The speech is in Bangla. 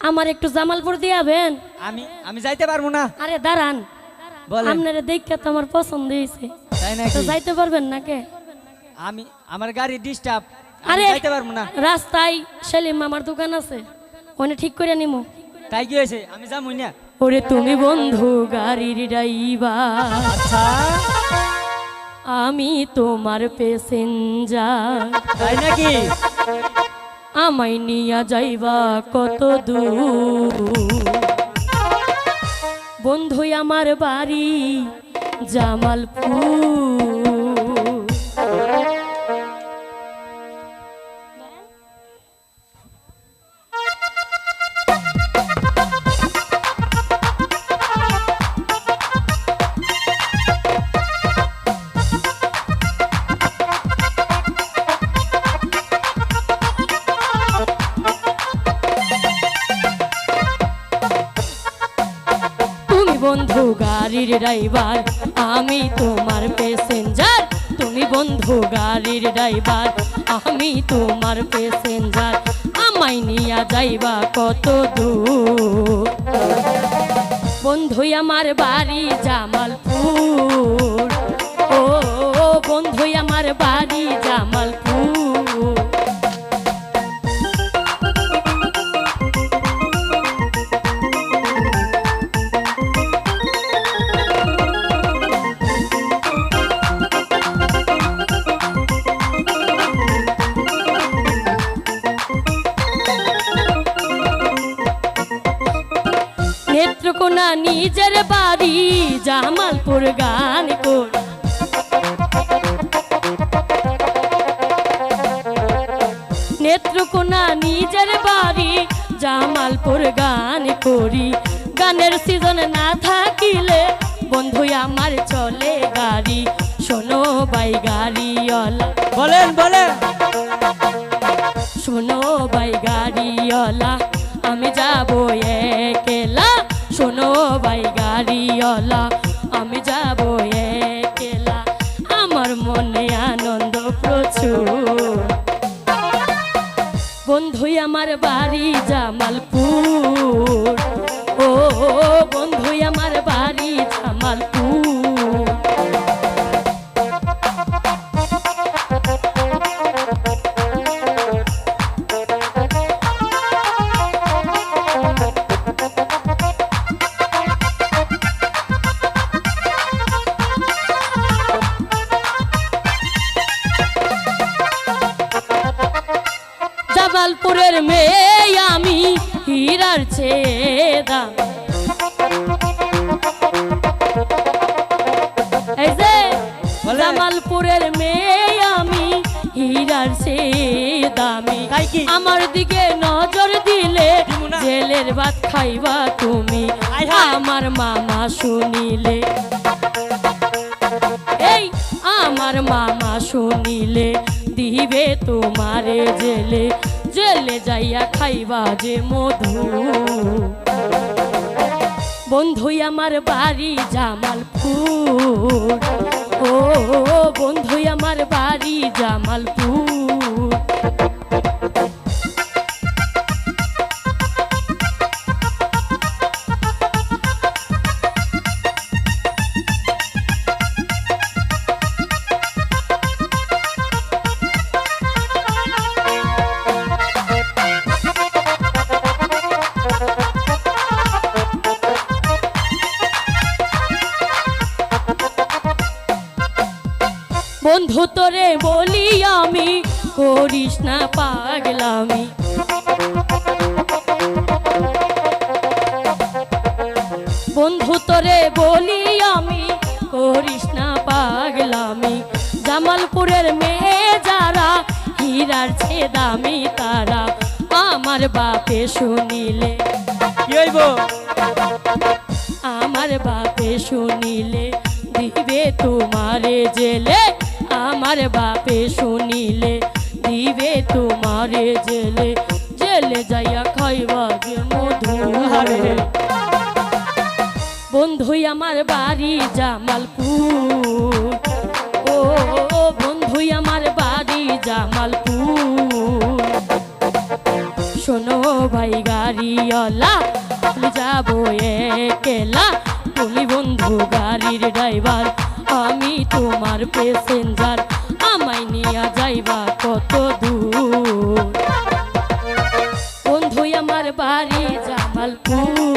আমার একটু জামালপুর দিয়াবেন আমি আমি যাইতে পারব না। আরে দাঁড়ান। বলেন। আপনারা দেখে তো আমার পছন্দ হয়েছে। তাই তো যাইতে পারবেন না কে? আমি আমার গাড়ি ডিস্টার্ব আরে যাইতে পারব না। রাস্তায় সেলিম আমার দোকান আছে। ওনে ঠিক করে নিমু। তাই কি হয়েছে? আমি যাব না। ওরে তুমি বন্ধু গাড়ির ড্রাইভার। আচ্ছা। আমি তোমার প্যাসেঞ্জার। তাই নাকি? আমায় নিয়া যাইবা কত দূর। বন্ধু আমার বাড়ি জামালপুর। বন্ধু গাড়ির ড্রাইভার, আমি তোমার প্যাসেঞ্জার। তুমি বন্ধু গাড়ির ড্রাইভার, আমি তোমার প্যাসেঞ্জার। আমায় নিয়া যাইবা কত দূর? বন্ধু আমার বাড়ি জামালপুর। ও বন্ধু আমার বাড়ি নেত্রকোনা নিজের বাড়ি জামালপুর গান কর। নেত্রকোনা নিজের বাড়ি জামালপুর গান করি। গানের সিজন না থাকিলে বন্ধু আমার চলে গাড়ি। শোনো বাই গাড়িওয়ালা। বলেন বলেন। শোনো বাই গাড়িওয়ালা। শোনো বাই গাড়িওয়ালা, আমি যাব একেলা। আমার মনে আনন্দ প্রচুর। বন্ধু আমার বাড়ি জামালপুর। ও বন্ধু আমার বাড়ি হীরার চেয়ে দাম এই যে জামালপুরের মেয়ে আমি হীরার চেয়ে দামি আমার দিকে নজর দিলে জেলের ভাত খাইবা তুমি। আমার মামা শুনিলে। এই আমার মামা শুনিলে দিবে তোমারে জেলে। জেলে যাইয়া খাইবা যে মধু। বন্ধু আমার বাড়ি জামালপুর। ও বন্ধু আমার বাড়ি জামালপুর। বন্ধু তোরে বলি আমি করিস না পাগলামি। বন্ধু তোরে বলি আমি করিস না পাগলামি। জামালপুরের মেয়ে যারা হীরার ছে দামি তারা আমার বাপে শুনিলে। আমার বাপে শুনিলে দিবে তোমারে জেলে। আমার বাপে শুনিলে, দিবে তোমারে জেলে। জেলে যাইয়া খাইবা যে মধু। বন্ধু আমার বাড়ি জামালপুর। ও বন্ধু আমার বাড়ি জামালপুর। শোনো ভাই গাড়িওয়ালা যাব একেলা। তুমি বন্ধু গাড়ির ড্রাইভার আমি তোমার প্যাসেঞ্জার আমায় নিয়ে যাইবা কত দূর? বন্ধু আমার বাড়ি জামালপুর।